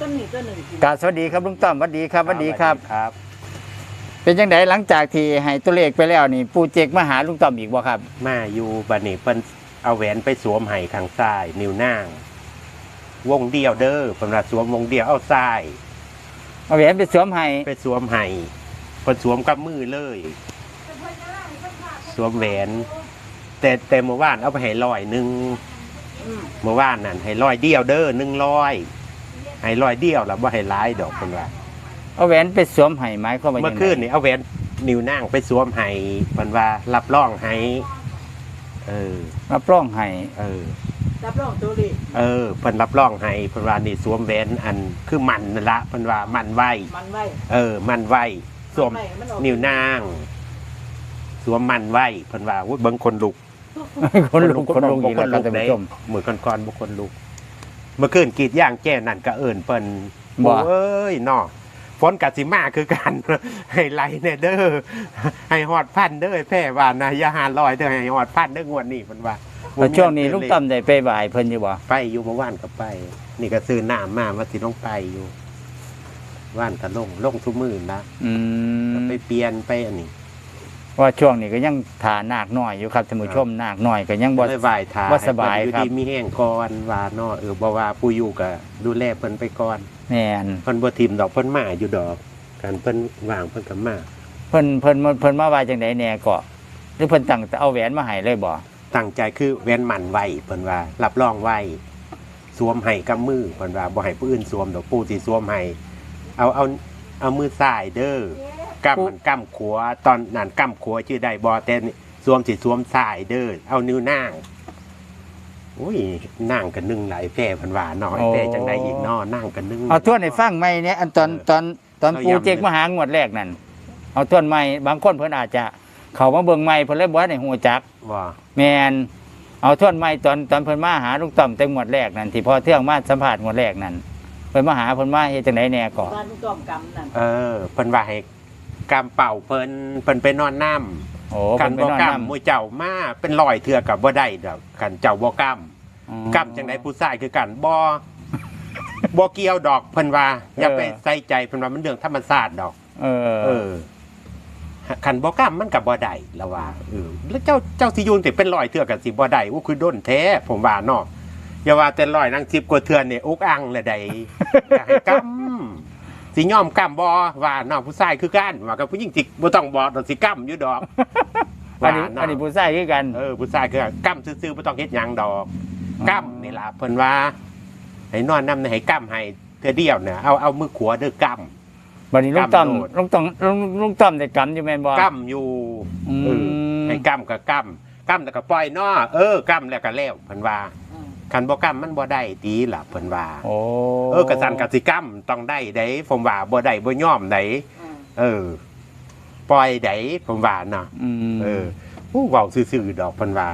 ต้นนี้ต้นหนึ่งกราบสวัสดีครับลุงต้อมสวัสดีครับสวัสดีครับ ครับ เป็นจังไดหลังจากที่ให้ตัวเลขไปแล้วนี่ปูเจกมาหาลุงต้อมอีกบ่ครับ มาอยู่บัดนี้เพิ่นเอาแหวนไปสวมให้ข้างซ้ายนิ้วนาง วงเดียวเด้อเพิ่นว่าสวมวงเดียวเอาซ้าย เอาแหวนไปสวมให้ไปสวมให้เพิ่นสวมกับมือเลย สวมแหวน แต่แต่เมื่อวานเอาไปให้ร้อยหนึงเมื่อวานนั่นให้ร้อยเดียวเด้อ100 ให้ร้อยเดียวแล้วบ่ให้หลายดอกเพิ่นว่าเอาแหวนไปสวมให้หมายความว่าเมื่จัองไดคืนนี่เอาแหวนนิ้วนางไปสวมให้เพิ่นว่ารับรองให้เออมาปล้องให้เออ รับรองตัวเลขเออเพิ่นรับรองให้เพิ่นว่านี่สวมแหวนอันคือมันนั่นละเพิ่นว่ามันไว้ มันไว้ เออ มันไว้สวมนไมันออก นิ้วนาง สวมมันไว้เพิ่นว่าอุ้ยเบิ่งคนลุกคนลุกคนลุกอีกแล้วครับท่านผู้ชมเหมือนก่อนๆบ่คนลุก เมื่อคืนกรีดย่างแจ้นั่นก็เอิ้นเพิ่นบ่ โอ้ยเนาะฝนกัสิมาคือกัน ให้ไหลแน่เด้อให้ฮอดพันเด้อแพ้ว่านะอย่าหาลอยเด้อให้ฮอดพันเด้องวดนี้เพิ่นว่าแล้วช่วงนี้ลุงต้อมได้ไปบ่ายเพิ่นอยู่บ่ไปอยู่เมื่อวานก็ไป นี่ก็ซื้อน้ำมาว่าสิลงไปอยู่ว่านก็ลงลงทุกมื่นนะ อืมก็ไปเปลี่ยนไปอันนี้ ว่าช่วงนี้ก็ยังฐานาคน้อยอยู่ครับท่านผู้ชมนาคน้อยก็ยังบ่เลยไหวทาบ่สบายให้ครับเพิ่นอยู่ดีมีแห้งก่อนว่าเนาะเออบ่ว่าผู้อยู่ก็ดูแลเพิ่นไปก่อนแม่นเพิ่นบ่ทิมดอกเพิ่นมาอยู่ดอกการเพิ่นวางเพิ่นก็มาเพิ่นเพิ่นเพิ่นมาว่าจังไดแหน่ก็หรือเพิ่นตั้งแต่เอาแหวนมาให้เลยบ่ตั้งใจคือแว่นมันไว้เพิ่นว่ารับรองไว้สวมให้กับมือเพิ่นว่าบ่ให้ผู้อื่นสวมดอกผู้สิสวมให้เอาเอาเอามือซ้ายเด้อ กำมันกำขวาตอนนั้นกำขวาชื่อได้บ่แต่นี่สวมสิสวมซ้ายเด้อเอานิ้วนางอุ้ยนั่งกันนึ่งหลายแพร่เพิ่นว่าเนาะไอ้แพร่จังไดอีกเนาะนั่งกันนึ่งเอาทวนให้ฟังใหม่เนี่ยอันตอนเออตอนตอนเอาปูย้ำเจกมาหางวดแรกนั่นเอาทวนใหม่บางคนเพิ่นอาจจะ เขามาเบิ่งใหม่เพิ่นเลยบ่ได้ฮู้จักว่าแม่นเอาทวนใหม่ตอนตอนเพิ่นมาหาลุงต้อมแต่งวดแรกนั่นที่พอเที่ยงมาสัมภาษณ์งวดแรกนั่นเพิ่นมาหาเพิ่นมาเฮ็ดจังไดแหน่ก่อนบ้านลูกกอมกำนั่นเออเพิ่นว่าให้ กำเป่าเพิ่นเพิ่นไปนอนน้ำโอ้กัเพิ่นนไปบ่นอนกำนำมวยเจ้ามาเป็นรอยเถื่อกับบ่ได้ดอกกันเจ้าบ่กำกำจังไดผู้ชายคือกันบ่บ่เกี่ยวดอกเพิ่นว่าอย่าไปใส่ใจเพิ่นว่ามันเรื่องธรรมชาติดอก เออเออคันบ่กำมันก็บ่ได้แล้วว่าเออแล้วเจ้าเจ้าสิอยูนแต่เป็นรอยเถื่อกันสิบ่ได้อู้คือด้นแท้ผมว่าเนาะอย่าว่าแต่รอยนาง10กว่าเทื่อนี่อุกอังเลยได้อยากให้กำ สิยอมกำบ่ว่าเนาะผู้ชายคือกันว่ากับผู้หญิงสิบ่ต้องบ่ดอกสิกำอยู่ดอกอันนี้ว่าเาะอันนี้ผู้ชายคือกันเออผู้ชายคือกำซื่อๆบ่ต้องเฮ็ดหยังดอกกำนี่ล่ะเพิ่นว่าให้นอนนำให้กำให้เทื่อเดียวเนี่ยเอาเอามือขวาเด้อกบัดนี้ลุงต้อมกำโลดลุงต้อมลุงลุงต้อมได้กำอยู่แม่นบ่ำกำอยู่อืมเออให้กำก็กำกำแล้วก็ปล่อยเนาะเออกำแล้วก็แล้วเพิ่นว่าอืม คันบ่กำมันบ่ได้ตีล่ะเพิ่นว่า โอ้เออกระสันกสิกรรมต้องได้ไดผมว่าบ่ได้บ่ยอมไดอืมเออ ปล่อยไดผมว่าเนาะอืม เออผู้เว้าซื่อๆดอกเพิ่นว่า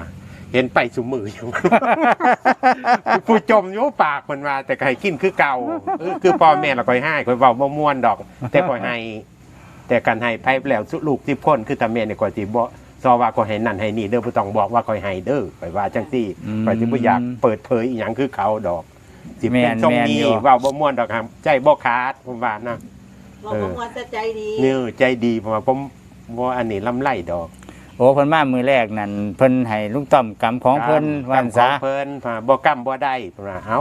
เห็นไปสุมืออยู่ ผู้จมอยู่ปากเพิ่นว่า แต่ก็ให้กินคือเก่าเออคือพ่อแม่ละค่อยให้ค่อยเว้าบ่ม่วนดอก แต่ค่อยให้แต่กันให้ไผแล้วสุลูก10คนคือตาแม่นี่ก็สิบ่ ซอว่าก็ให้นั่นให้นี่เด้อบ่ต้องบอกว่าค่อยให้เด้อค่อยว่าจังซี่ค่อยสิบ่อยากเปิดเผยอีหยังคือเขาดอก สิเป็นทรงนี้เว้าบ่ม่วนดอกครับใจบ่ขาดผมว่านะเราก็มวนแต่ใจดีเนี่ยใจดีผมว่าผมบ่อันนี้ลำไรดอกโอ้เพิ่นมามือแรกนั่นเพิ่นให้ลุงต้อมกำของเพิ่นวันซะกรรมของเพิ่นว่าบ่กำบ่ได้เพิ่นว่าเอ้า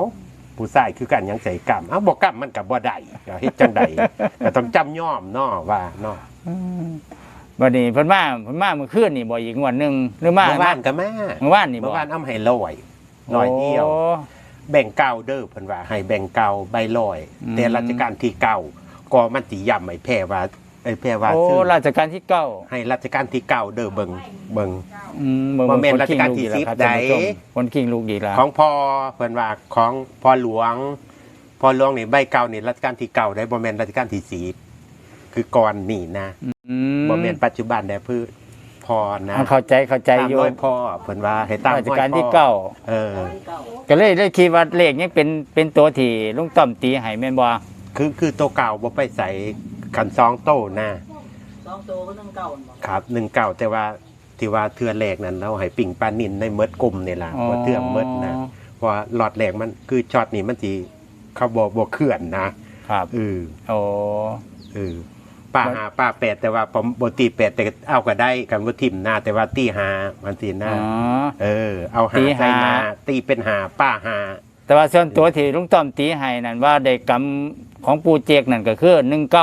ผู้ชายคือกันยังใส่กำเอ้าบ่กำมันก็บ่ได้ก็เฮ็ดจังไดก็ต้องจำยอมเนาะว่าเนาะ บัดนี้เพิ่นมาเพิ่นมามื้อคืนนี่บ่อีกงวดหนึงหรือมาเมื่อวานก็มาเมื่อวานนี่บ่เมื่อวานเอามาให้ร้อยร้อยเดียว โแบ่งเก่าเด้อเพิ่นว่าให้แบ่งเก่าใบร้อย อืม แต่ราชการที่เก่าก็มันสิย้ำให้แพ้ว่าไอ้แพ้ว่าโอ้ซื้อราชการที่เก้าให้ราชการที่เก่าเด้อเบิ่งเบิ่ง อืมเบิ่งบ่แม่นคราชการที่คิงลูกดีแล้วครับสิบใดท่านผู้ชมคนคิงลูกดีแล้วของพ่อเพิ่นว่าของพ่อหลวงพ่อหลวงนี่ใบเก่านี่รัชกาลที่เก่าได้บ่แม่นรัชกาลที่สี คือก่อนนี่นะอืมบ่แม่นปัจจุบันได้พือพ่อนะเอาเข้าใจเข้าใจตามอยู่ร้อยพ่อเพิ่นว่าให้ตามราชการอยพ่อที่เก้าเออเก่าก็เลยเลยคิดว่าเลขนี้เป็นเป็นตัวที่ลุงต้อมตีให้แม่นบ่คือคือตัวเก่าบ่ไปใส่ขันซองโตนะสองตัวก็ต้องเก่าบ่ครับหนึ่งเก่าแต่ว่าที่ว่าเทือแรกนั้นเราให้ปิ่งปลานินในเมดกลุ่มนี่ล่ะว่าเทือเมดนะเพราะว่าหลอดแรกมันคือช็อตนี่มันสิเขาบอกบอกเขื่อนนะครับเออ โอ้ เออ ป้าหาป้าแปดแต่ว่าผมบตีแปดแต่เอาก็ได้กันว่าทิมหน้า แต่ว่าตีหามันตีหน้าอ๋อ เออ เอาหาตีใส่หน้าหาตีเป็นหาป้าหา แต่ว่าส่วนตัวที่ลุงต้อมตีให้นั่นว่าได้กรรมของปูเจกนั่นก็คือ19หนึ่งเ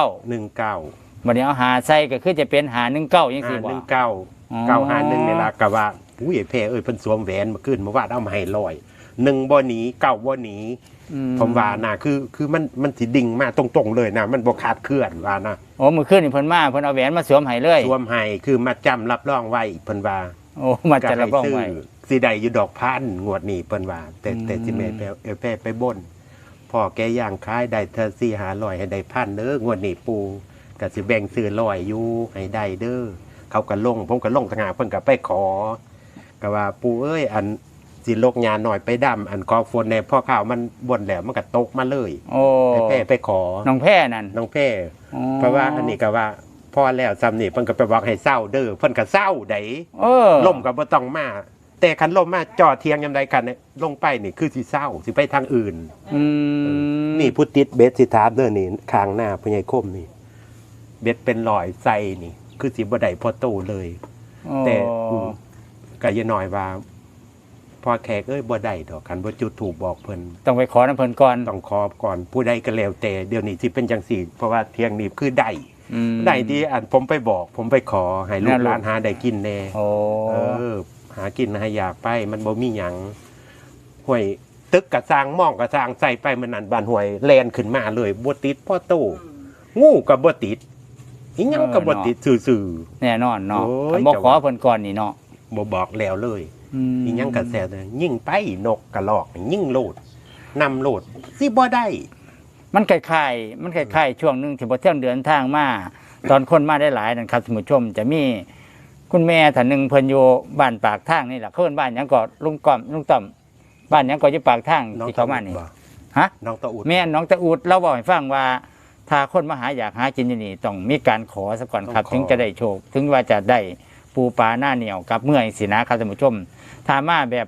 ก้าบัดนี้เอาหาใส่ก็คือจะเป็นหา19จังหาซี่หบ่นึ่งเก้าอ๋อ เก้าหาหนึ่งนี่ละกะว่าอุ้ยแพ้เอ้ยเพิ่นสวมแหวนมาขึ้นมาว่าดเอามาให้ลอยหนึ่งบ่หนีเก้าบ่หนีอื ผมว่านะคือคือมันมันสิดิ่งมาตรงๆเลยนะมันบ่ขาดเคลื่อนว่านะโอ้มื้อคืนนี่เพิ่นมาเพิ่นเอาแหวนมาสวมให้เลยสวมให้คือมาจำรับรองไว้เพิ่นว่าโอ้มาจะรับรองก็ไว้ให้ซื้สิได้อยู่ดอกพันงวดนี้เพิ่นว่าแต่อืมแต่สิแม่ไปเอาแพ้ไปบ่นพ่อแกย่างขายได้เธอสี่หาร้อยให้ได้พันเด้องวดนี้ปูก็สิแบ่งซื้อร้อยอยู่ให้ได้เด้อเขาก็ลงผมก็ลงทางหาเพิ่นก็ไปขอก็ว่าปูเอ้ยอัน สิลกยาหน่อยไปดำอันขอฝนในพ่อข้าวมันบ่นแล้วมันก็ตกมาเลยโอ้ให้แพ้ไปขอน้องแพ้นั่นน้องแพ้อ๋อเพราะว่าอันนี้ก็ว่าพอแล้วซ้ำนี่เพิ่นก็ไปบอกให้เศร้าเด้อเพิ่นก็เศร้าไดเออล่มก็บ่ต้องมาแต่คันล่มมาจอดเทียงยามใดกันเนี่ยลงไปนี่คือสิเศร้าสิไปทางอื่นอืมนี่พุทธิตเบสสิถามเด้อนี่ข้างหน้าพญายคมนี่ เบ็ดเป็นรอยใส่นี่ คือสิบ่ได้พอตู้เลยโอ้แต่อืมก็อย่าน้อยว่า พอแขกเอ้ยบ่ได้ดอกคันบ่จุดถูกบอกเพิ่นต้องไปขอน้ำเพิ่นก่อนต้องขอก่อนผู้ใดก็แล้วแต่เดี๋ยวนี้สิเป็นจังซี่ เพราะว่าเที่ยงนี้คือได้อืม ได้ที่อันผมไปบอก ผมไปขอให้ลูแน่กลูกหลานหาได้กินแน่ โอ้ เออหากินให้อยากไปมันบ่มีหยังห่วยตึกกระสร้างหมองกระสร้างใส่ไปมันนั่นบานห่วยแลนขึ้นมาเลยบ่ติดพ่อตู้อืมงูก็บ่ติดอีหยังก็บ่ติดซื่อ แน่นอนเนาะโอ้ย คันบ่จะขอว่าเพิ่นก่อนนี่เนาะๆบ่บอกแล้วเลย อืมอีหยังก็แซ่เลยยิ่งไปนกกระลอก ยิ่งโลดนำโลดสิบ่ได้ มันคล้ายๆมันคล้ายๆช่วงหนึงที่บ่เที่ยงเดินทางมา ตอนคนมาได้หลายนั่นครับท่านผู้ชมจะมีคุณแม่ท่านหนึงเพิ่นอยู่บ้านปากทางนี่แหละเขาเอิ้นบ้านหยังก็ลุงก้อมลุงต้อม บ้านหยังก็อยู่ปากทางน้องที่ตะเขาอุมาดนี่บ่ฮะ น้องตะอุด แม่น้องตะอูดเราบอกให้ฟังว่า ถ้าคนมาหาอยากหากินอยู่นี่ต้องมีการขอซะก่อนครับ ต้องขอ ถึงจะได้โชค ถึงว่าจะได้ ปูปลาหน้าเหนียวกับเมื่อยสินะครับท่านผู้ชมถ้ามาแบบ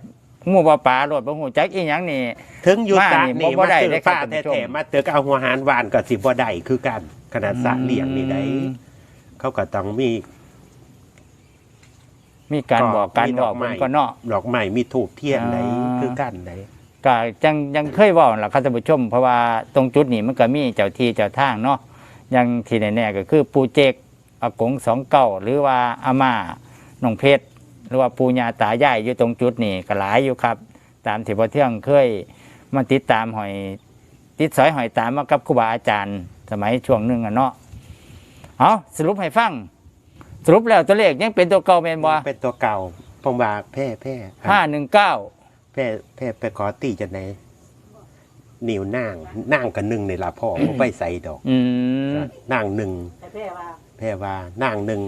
งูบ่ปลาโลดบ่ฮู้จักอีหยังนี่ถึงอยู่มาสระนี่นี่บ่มาได้เตือได้ครับฟ้าท่านผู้ชมแท้ๆมาเตือกเอาหัวหารหวานก็สิบ่ได้คือกันขนาดสระเลี้ยงนี่ได้เขาก็ต้องมี มีการก็บอกการมีบดออกกไม้เพิ่นก็เนาะดอกไม้มีถูกเทียนไหนอ่าคือกันไหนก็ยังยังเคยเว้าล่ะครับท่านผู้ชม เพราะว่าตรงจุดนี้มันก็มีเจ้าที่เจ้าทางเนาะอยังที่แน่ๆก็คือปูเจก อากงสองเก้าหรือว่าอาม่าน้องเพชรหรือว่าปูญาตายายอยู่ตรงจุดนี้ก็หลายอยู่ครับ ตามที่พ่อเที่ยงเคยมาติดตามหอยติดสอยหอยตามมากับครูบาอาจารย์ สมัยช่วงหนึ่งอะเนาะเอาสรุปให้ฟัง สรุปแล้วตัวเลขยังเป็นตัวเก่าแมนบ่เป็นตัวเก่าผมว่าแพ้แพ้ห้าหนึ่งเก้าแพ้แพ้ไปขอตีจังไหน นิ้วนางนางกับหนึ่งในละพ่อผมไปใส่ดอกอืมนางหนึ่งแต่แพ้ว่าแพ้ว่านางหนึ่ง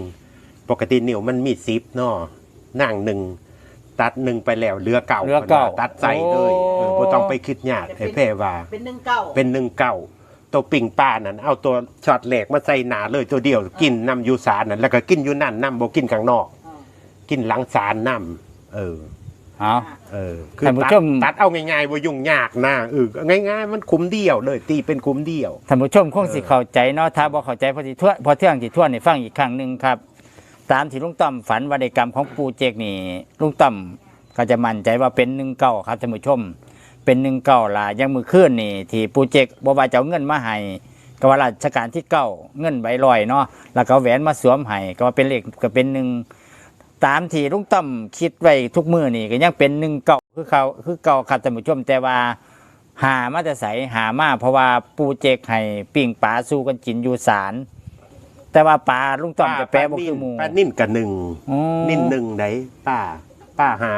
ปกตินิ้วมันมีซิปเนาะนางหนึ่งตัดหนึ่งไปแล้วเหลือเก่าเหลือเก่าพิ่นว่ตัดใส่เลยเออบ่ต้องไปคิดยากไอ้แพ้ว่า เป็นหนึ่งเก้าเป็นหนึ่งเก่าตัวปิ่งป้านั่นเอาตัวช็อตเหล็กมาใส่หนาเลยตัวเดียวกินน้ำอยูสารนั่นแล้วก็กินอยู่นั่นน้ำบ่กินข้างนอก อ่า กินหลังสารน้ำเออ เอาเออคือท่านผู้ตัดชมตัดเอาง่ายๆบ่ยุ่งยากนะเออง่าย ๆ มันคุ้มเดียวเลย ตีเป็นคุ้มเดียว ท่านผู้ชมคงสิเข้าใจเนาะถ้าบ่เข้าใจพอสิทั่วพอเที่ยงสิทั่วให้ฟังอีกครั้งหนึ่งครับ ตามที่ลุงต้อมฝันวรรณกรรมของปูเจกนี่ลุงต้อมก็จะมั่นใจว่าเป็นหนึ่งเก้าครับท่านผู้ชม เป็นหนึ่งเก้าล่ะยังมือคืนนี่ที่ปูเจกบ่ว่าจะเอาเงินมาให้ก็ว่าราชการที่เก้าเงินใบลอยเนาะแล้วก็เอาแหวนมาสวมให้ก็ว่าเป็นเลขก็เป็นหนึ่ง ตามที่ลุงต้อมคิดไว้ทุกมือนี่ก็ยังเป็นหนึ่งเก้าคือเขาคือเก้าครับท่านผู้ชมแต่ว่าหามาแต่ใสหามาเพราะว่าปูเจกให้ปิ่งปลาสู้กันกินอยู่ศาลแต่ว่าปลาลุงต้อมจะแปลบ่คือหมูป้านิ่นกับหนึ่งอ๋อนิ่นหนึ่งไหนป้า ป้าหา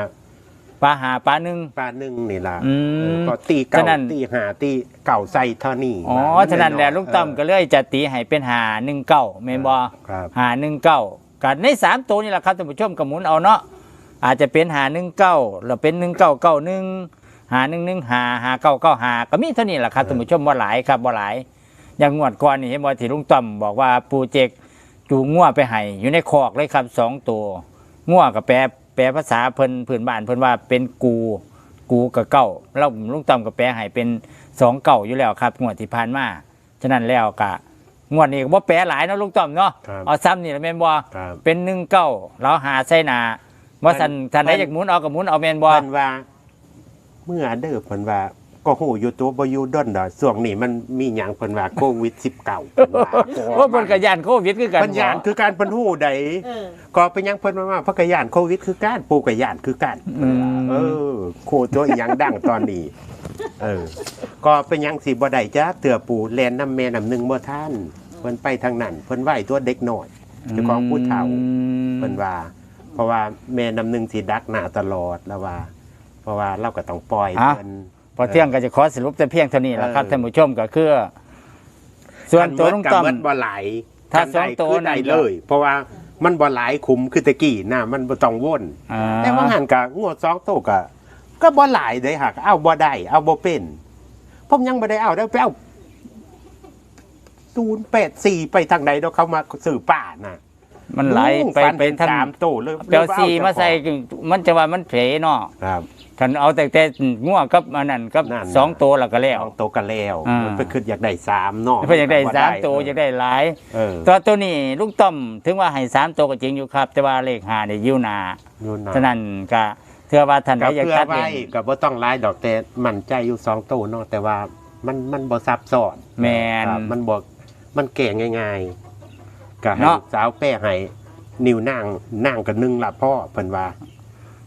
ปลาหาปลาหนึ่ง ป้าหนึ่งนี่ล่ะอืมเออก็ตีเก่าฉะนั้น ตีหาตีเก่าใส่เท่านี้อ๋อว่าฉะนั้นแหละลุงต้อมก็เลยจะตีให้เป็นหาหนึ่งเก้าเมนบอครับ หาหนึ่งเก้า กันในสามตัวนี่แหละครับท่านผู้ชมกระหมุนเอาเนาะอาจจะเป็นหาหนึ่งเก้าหรือเป็นหนึ่งเก้าเก้าหนึ่งหาหนึ่งหนึ่งหาหาเก้าเก้าหาก็มีเท่านี้แหละครับท่านผู้ชมว่หลายครับว่หลาย อย่างงวดก่อนนี่เห็นบ่ที่ลุงต้อมบอกว่าปูเจกจูงงัวไปให้อยู่ในคอกเลยครับสองตัวงัวกับแปลแปลภาษาเพิ่นพื้นบ้านเพิ่นว่าเป็นกู กูกับเก้าแล้วลุงต้อมกับแปลให้เป็นสองเก่าอยู่แล้วครับงวดที่ผ่านมาฉะนั้นแล้วกะ งวดนี้ก็บ่แปรหลายเนาะลุงต้อมเนาะครับเอาซ้ำนี่ละแม่นบ่ครับ เป็นหนึ่งเก้าเราหาใส่หนาว่าสันมันสันได้มันจากหมุนเอากับหมุนเอาแม่นบ่ เพิ่นว่า เมื่อเด้อเพิ่นว่าก็ฮู้อยู่ตัวบ่อยู่ด้นดอกช่วงนี้มันมีหยังเพิ่นว่าโควิด19เพิ่นว่าว่าบนกระยานโควิดคือกันปัญญาณคือการเพิ่นฮู้ใดเออ ก็เป็นหยังเพิ่นว่าเพราะกะยานโควิดคือการปูกะยานคือการอืมเออโคตัวอีหยังดังตอนนี้ เออ ก็เป็นหยังสิบ่ได้จ้าเตือปูแลนน้ำแม่น้ำหนึ่งบ่ท่านเพิ่นไปทางนั้นเพิ่นไหวตัวเด็กน้อยเจ้าของผู้เฒ่าเพิ่นว่า เพราะว่าแม่น้ำหนึ่งสิดักหน้าตลอดแล้วว่า เพราะว่าเราก็ต้องปล่อยอะ เพิ่น พอเที่ยงก็จะขอสรุปแต่เพียงเท่านี้แหละครับเออ ท่านผู้ชมก็คือส่วนตัวลุงต้อมกันเบิดบ่หลายถ้ากันได้สองตัวคือได้นั่นก็ เลย เพราะว่ามันบ่หลายคุ้มคือตะกี้นะมันบ่ต้องวน อ่าแต่ว่าหันกะงวดสองตัวกะ ก็บ่หลายเด้หักเอาบ่ได้เอาบ่เป็นผมยังบ่ได้เอาได้ไปเอาศูนย์แปดสี่ไปทางใดเนาะเขามาสื่อป่าน่ะมันไหลไปฟันไปเป็นทั้งสามตัวเลยเปลวซีมาใส่มันจะว่ามันเผลเนาะครับท่านเอาแต่แต่ง่วกับอันนั้นกับนั่นสองตัวแล้วก็แล้วสองตัวกันแล้วอ่ามันไปขึ้นอยากได้สามเนาะเพื่ออยากได้บ่สามตัวอยากได้หลายเออตัวตัวนี้ลุงต้อมถึงว่าให้สามตัวก็จริงอยู่ครับ แต่ว่าเลขหาเนี่ยยิ้วหนานู่นน่ะฉะนั้นก็ เทื่อว่าท่านใดก็อยากเพื่อตัดไว้เองก็บ่ต้องหลายดอกแต่มั่นใจอยู่สองตัวเนาะแต่ว่ามันมันบ่ซับซ้อนแมน ครับมันบอกมันแก่ง่ายๆก็ให้เนาะลูกสาวแป้ให้นิวนั่งนั่งกับนึ่งละพ่อเพิ่นว่า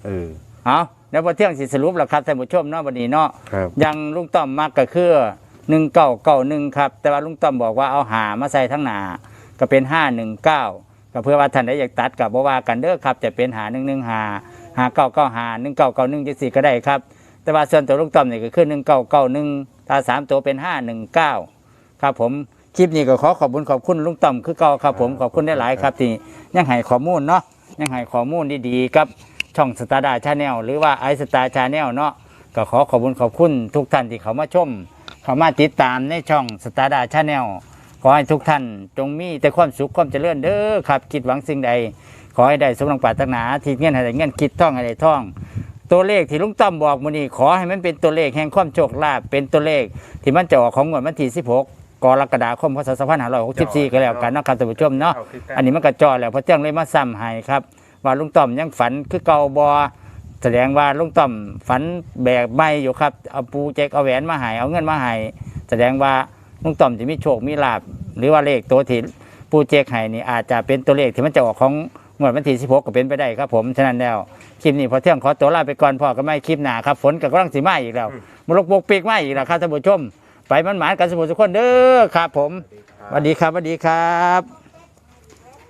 เออเอาแล้วพอเที่ยงสิสรุปแล้วครับท่านผู้ชมเนาะวันนี้เนาะ ครับอยังลุงต้อมมักก็คือหนึ่งเก้าเก้าหนึ่งครับ แต่ว่าลุงต้อมบอกว่าเอาหามาใส่ทั้งหนาก็เป็นห้าหนึ่งเก้าก็เพื่อว่าท่านใดอยากตัดกับว่ากันเด้อครับจะเป็นหาหนึ่งหนึ่งหา หาเก้าเก้าหาหนึ่งเก้าเก้าหนึ่งจังสี่ก็ได้ครับ แต่ว่าส่วนตัวลุงต้อมนี่ก็คือหนึ่งเก้าเก้าหนึ่งถ้าสามตัวเป็นห้าหนึ่งเก้าครับผมคลิปนี้ก็ขอขอบคุณขอบคุณลุงต้อมคือเก่าครับผมขอบคุณได้หลายครับที่ยังให้ข้อมูลเนาะยังให้ข้อมูลดีๆครับช่องสตาร์ดาชาแนลหรือว่าไอสตาร์ชาแนลเนาะก็ขอขอบคุณขอบคุณทุกท่านที่เขามาชม เขามาติดตามในช่องสตาร์ดาชาแนลขอให้ทุกท่านจงมีแต่ความสุขความเจริญเด้อครับคิดหวังสิ่งใด ขอให้ได้สมดังปรารถนาที่เงินให้ได้เงินคิดท่องให้ได้ท่อง ตัวเลขที่ลุงต้อมบอกมื้อนี้ขอให้มันเป็นตัวเลขแห่งความโชคลาภเป็นตัวเลขที่มันจะออกของงวดวันที่16กรกฎาคมพศ2564ก็แล้วกันเนาะครับท่านผู้ชมเนาะอันนี้มันก็จอแล้วเพราะเจ้าเลยมาซ้ำให้ครับ ว่าลุงต่อมยังฝันคือเก่าบอแสดงว่าลุงต่อมฝันแบกใบอยู่ครับเอาปูแจกเอาแหวนมาให้เอาเงินมาให้แสดงว่าลุงต่อมจะมีโชคมีลาบหรือว่าเลขตัวที่ปูแจกให้นี่อาจจะเป็นตัวเลขที่มันจะออกของ งวดวันที่16ก็เป็นไปได้ครับผมฉะนั้นแล้วคลิปนี้พอเที่ยงขอตัวลาไปก่อนพอก็ไม่คลิปหนาครับฝนก็กำลังสีมาอีกแล้วมลกบกปีกมาอีกแล้วครับท่านผู้ชม ไปมันหมานกันสมุทรสุขคนเด้อครับผมสวัสดีครับสวัสดีครับ